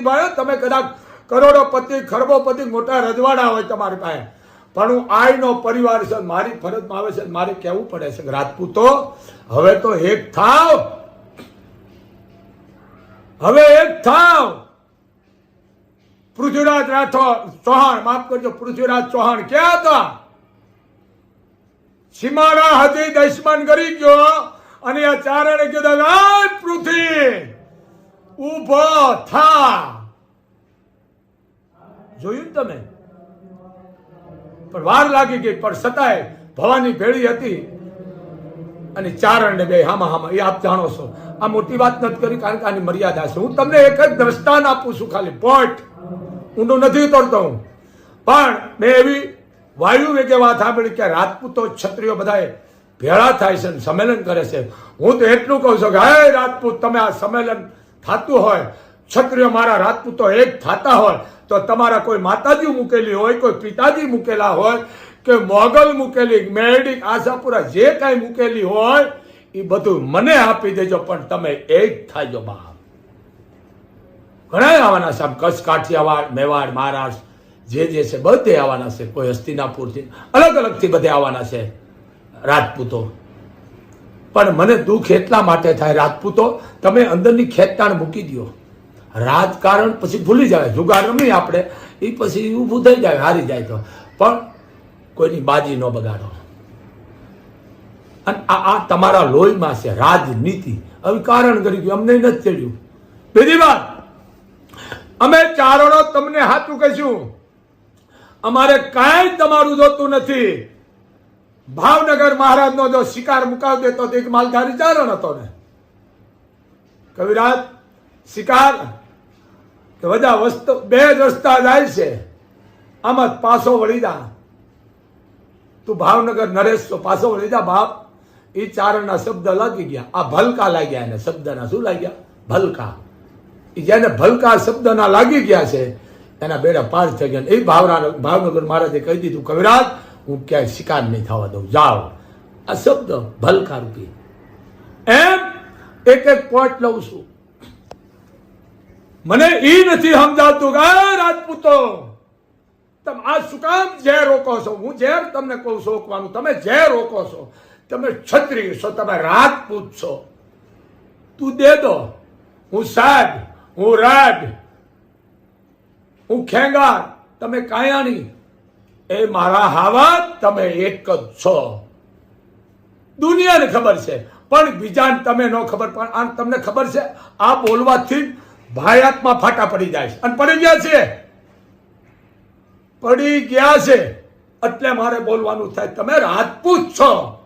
ભાઈ, તમે કદાચ કરોડોપતિ, ખરબોપતિ, મોટા રજવાડા હોય તમારી પાસે. પણ હું આઈનો પરિવાર છે, મારી ફરજમાં આવે છે, મારે કહેવું પડે છે રાજપૂતો, હવે તો એક થાવ. હવે એક થાવ. પૃથ્વીરાજ રાઠોડ, ચૌહાણ, માફ કરજો, પૃથ્વીરાજ ચૌહાણ ક્યાં હતા? સીમાડા હતી દશમન કરી ગયો, અને આ ચારણે કીધું પૃથ્વી. ઊભો થા. જોયું તમે? પણ વાર લાગી ગઈ, પણ છતાંય ભવાની ભેળી હતી. અને ચારણ ને બે હામાં હામાં, એ આપ જાણો છો. આ મોટી વાત નથી કરી, કારણ કે આની મર્યાદા છે. હું તમને એક જ દ્રષ્ટાન આપું છું ખાલી પોઈન્ટ ઊંડું નથી ઉતરતો હું. પણ મેં એવી વાયુ વેગે વાત સાંભળી કે રાજપૂતો ક્ષત્રિયો બધાએ ભેળા થાય છે સંમેલન કરે છે. હું તો એટલું કહું છું કે, હે રાજપૂત, તમે આ સંમેલન થતું હોય ક્ષત્રિય મારા રાજપૂતો એક થતા હોય, તો તમારા કોઈ માતાજી મૂકેલી હોય, કોઈ પિતાજી મૂકેલા હોય, કે મોગલ મૂકેલી, મેરડી, આશાપુરા જે કાંઈ મૂકેલી હોય એ બધું મને આપી દેજો, પણ તમે એક થાજો બા ઘણા આવવાના છે કચ્છ, કાઠિયાવાડ, મેવાડ, મહારાષ્ટ્ર, જે જે છે, બધે આવવાના છે, કોઈ હસ્તિનાપુરથી અલગ અલગથી બધે આવવાના છે, રાજપૂતો. પણ મને દુઃખ એટલા માટે થાય રાજપૂતો, તમે અંદરની ખેંચતાણ મૂકી દો રાજકારણ પછી ભૂલી જાય, જુગાર રમી આપણે, એ પછી ઊભું થઈ જાય, હારી જાય તો. પણ કોઈની બાજી ન બગાડો. અને આ આ તમારા લોહીમાં છે, રાજનીતિ. હવે કારણ કરી ગયું અમને નથી ચડ્યું બીજી વાત, અમે ચારણો તમને હાથું કહીશું. અમારે કાંઈ તમારું જોતું નથી. ભાવનગર મહારાજનો જો શિકાર મુકાવી દેતો તો એક માલધારી ચારણ હતો ને. કવિરાજ, શિકાર બધા વસ્તુ બે રસ્તા જાય છે. આમાં પાછો વળી જા. તું ભાવનગર નરેશ તો પાછો વળી જા બાપ. એ ચારણના શબ્દ લાગી ગયા. આ ભલકા લાગ્યા એને, શબ્દના શું લાગ્યા? ભલકા. એ જેને ભલકા શબ્દના લાગી ગયા છે, એના બેડા પાર થઈ ગયા. એ ભાવના ભાવનગર મહારાજે કહી દીધું, કવિરાજ હું ક્યાંય શિકાર નહીં થવા દઉં. જાઓ. આ શબ્દ ભલકારૂપી એમ એક એક પોઈન્ટ લઉં છું. મને એ નથી સમજાતું કે રાજપૂતો, તમે આ શું કામ ઝેર રોકો છો? હું ઝેર તમને કહું છું રોકવાનું તમે ઝેર રોકો છો. તમે ક્ષત્રિય છો. તમે રાજપૂત છો. તું દે દો. હું સાહેબ, હું રાજ, હું ખેંગાર. તમે કાયાણી એ મારા હાવા તમે એક જ છો. દુનિયાને ખબર છે. પણ બીજાને તમે ન ખબર, પણ આ તમને ખબર છે, આ બોલવાથી ભાયાતમાં ફાટા પડી જાય છે. અને પડી ગયા છે? પડી ગયા છે. એટલે મારે બોલવાનું થાય. તમે રાજપૂત છો.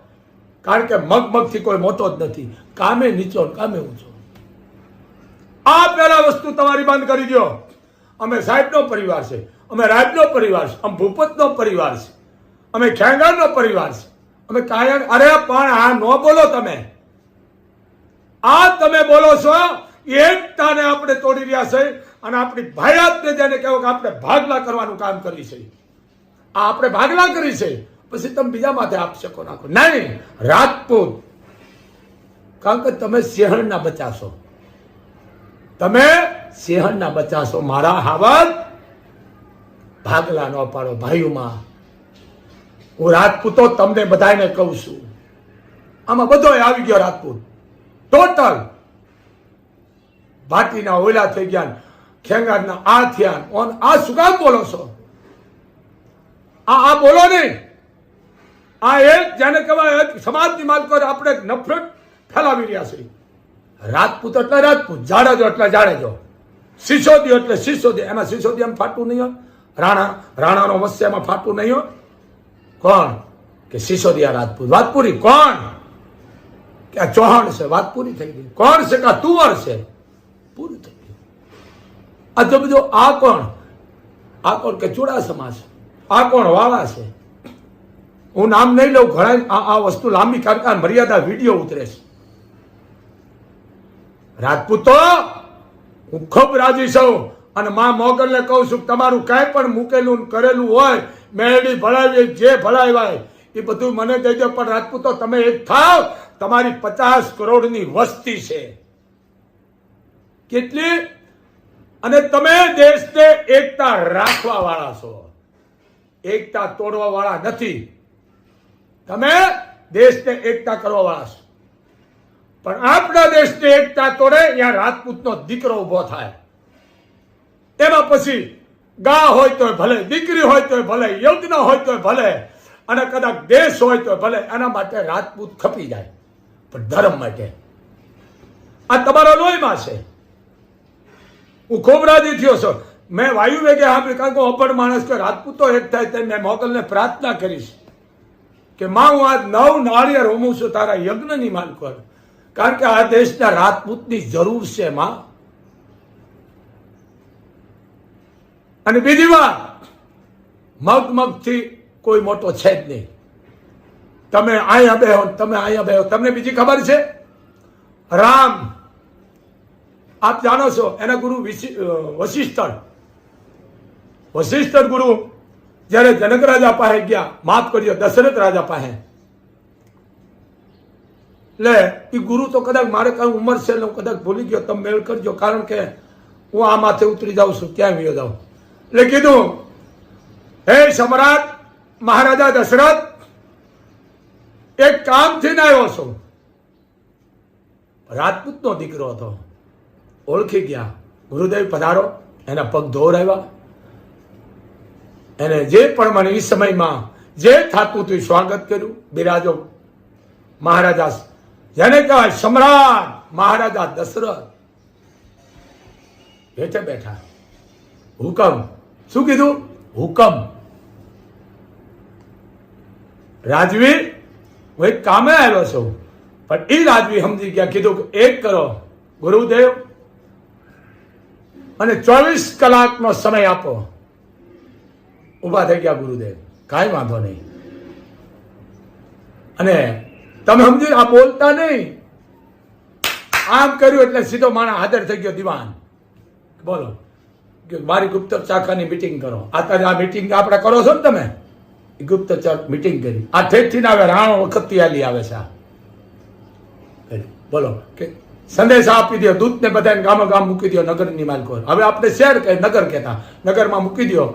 કારણ કે મગમગથી કોઈ મોટો જ નથી. કામે નીચો કામે ઊંચો. આ પહેલા વસ્તુ તમારી બંધ કરી દો અમે સાહેબનો પરિવાર છે. અમે રાજનો પરિવાર છે, અમે ભૂપતનો પરિવાર છે, અમે ખેંગારનો પરિવાર છે. અમે કાયણ અરે પણ આ ન બોલો તમે. આ તમે બોલો છો એકતાને આપણે તોડી રહ્યા છે અને આપણી ભાયાતને જેને કહેવો કે આપણે ભાગલા કરવાનું કામ કરી છે. આ આપણે ભાગલા કરી છે. પછી તમે બીજા માથે આક્ષેપો નાખો. નહીં રાજપૂત. કારણ કે તમે સિંહણના બચ્ચા છો. તમે સિંહણના બચાશો મારા હાવત ભાગલા ન પાડો ભાઈઓમાં. હું રાજપૂતો તમને બધાને કહું છું. આમાં બધો આવી ગયો રાજપૂત. ટોટલ ભાટીના ઓલા થઈ ગયા ખેંગાડના આ થયા ઓન આ શું કામ બોલો છો? આ આ બોલો નહીં. આ એક જેને કહેવાય સમાજની માલ પર આપણે નફરત ફેલાવી રહ્યા છે રાજપૂત એટલે રાજપૂત, જાડેજો એટલે જાડેજો. સિસોદી એટલે સિસોદી એમાં સિસોદી એમ ફાટું નહીં હોય. રાણા, રાણાનો વસ્યામાં ફાટું નહીં હોય કોણ? કે સિસોદિયા રાજપૂત. વાતપુરી કોણ? કે આ ચૌહાણ છે, વાત પૂરી થઈ ગઈ. કોણ છે કે તુવર છે? પૂરું થઈ ગયું આ તો બધું આ કોણ? આ કોણ કે ચુડાસમા છે આ કોણ વાળા છે? હું નામ નહીં લઉં ઘણા આ વસ્તુ લાંબી કારણ મર્યાદા વીડિયો ઉતરે છે. રાજપૂતો, હું ખૂબ રાજી છું. અને મા મોગલને કહું છું, તમારું કાંઈ પણ મૂકેલું કરેલું હોય મેળડી ભળાવી જે ભળાવાય એ બધું મને દેજો પણ રાજપૂતો, તમે એક થાવ, તમારી પચાસ કરોડની વસ્તી છે. કેટલી? અને તમે દેશને એકતા રાખવા વાળા છો. એકતા તોડવા વાળા નથી. તમે દેશને એકતા કરવા વાળા છો. પણ આપણા દેશને એકતા તોડે, ત્યાં રાજપૂતનો દીકરો ઊભો થાય. એમાં પછી ગા હોય તોય ભલે, દીકરી હોય તોય ભલે, યજ્ઞ હોય તોય ભલે, અને કદાચ દેશ હોય તો ભલે, એના માટે રાજપૂત ખપી જાય. પણ ધર્મ માટે. આ તમારા લોહીમાં છે. હું ખૂબ રાજી થયો છું. મેં વાયુ વેગે આપી કારણ કે અપડ માણસ કે રાજપૂતો એક થાય તે મેં મોગલને પ્રાર્થના કરીશ કે માં, હું આ નવ નાળિયેર હોમું છું, તારા યજ્ઞની માન કર કારણ કે આ દેશના રાજપૂતની જરૂર છે, માં. અને બીજી વાત મગ મગથી કોઈ મોટો છે જ નહીં. તમે અહીંયા બેહો તમે અહીંયા બેહો. તમને બીજી ખબર છે? રામ, આપ જાણો છો, એના ગુરુ વશિષ્ઠ વશિષ્ઠ ગુરુ જ્યારે જનક રાજા પાસે ગયા, માફ કરજો, દશરથ રાજા પાસે. લે એ ગુરુ તો કદાચ મારે કઈ ઉંમર છે ને હું કદાચ ભૂલી ગયો, તમે મેળ કરજો, કારણ કે હું આ માથે ઉતરી જાઉં છું ક્યાં વિયો જાઉં. એટલે કીધું, હે સમ્રાટ મહારાજા દશરથ, એક કામથી ના આવ્યો છું. રાજપૂતનો દીકરો હતો. ઓળખી ગયા. ગુરુદેવ પધારો. એના પગ ધોરાવ્યા એને જે પણ મને એ સમયમાં જે થતું હતું સ્વાગત કર્યું, બિરાજો. મહારાજા જેને કહેવાય સમ્રાટ મહારાજા દશરથ. બેઠે બેઠા. હુકમ. શું કીધું? હુકમ. રાજવી, હું એક કામે આવ્યો છું. પણ એ રાજવી સમજી ગયા, કીધું એક કરો, ગુરુદેવ અને ચોવીસ કલાકનો સમય આપો. ઊભા થઈ ગયા ગુરુદેવ. કાંઈ વાંધો નહીં. અને તમે સમજી, આ બોલતા નહીં. આમ કર્યું એટલે સીધો માણસ હાજર થઈ ગયો દિવાન. બોલો. કે મારી ગુપ્તર શાખાની મિટિંગ કરો. અત્યારે આ મીટિંગ આપણે કરો છો ને તમે? ગુપ્તચર મીટિંગ કરી. આ ઠેઠથી આવે, રાણો વખત આલી આવે છે આ. બોલો. કે સંદેશ આપી દો દૂતને બધાને ગામો ગામ મૂકી દો નગરની માલકો. હવે આપણે શહેર કે નગર કહેતા. નગરમાં મૂકી દો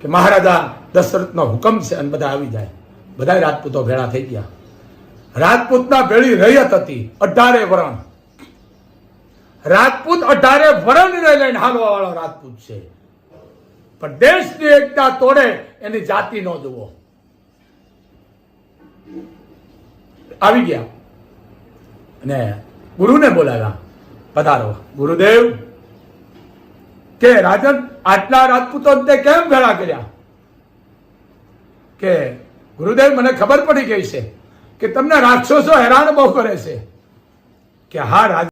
કે મહારાજા દશરથનો હુકમ છે અને બધા આવી જાય. બધા રાજપૂતો ભેળા થઈ ગયા. રાજપૂતના ભેળી રૈયત હતી અઢારે વરણ. રાજપૂત અઢારે વરણ લઈને હાલવા વાળો રાજપૂત છે. પણ દેશની એકતા તોડે એની જાતિ નો જુઓ. આવી ગયા. અને ગુરુને બોલાવ્યા. પધારો. ગુરુદેવ, કે રાજન, આટલા રાજપૂતો તે કેમ ભેળા કર્યા? કે ગુરુદેવ, મને ખબર પડી ગઈ છે કે તમને રાક્ષસો હેરાન બહુ કરે છે. કે હા, રાજ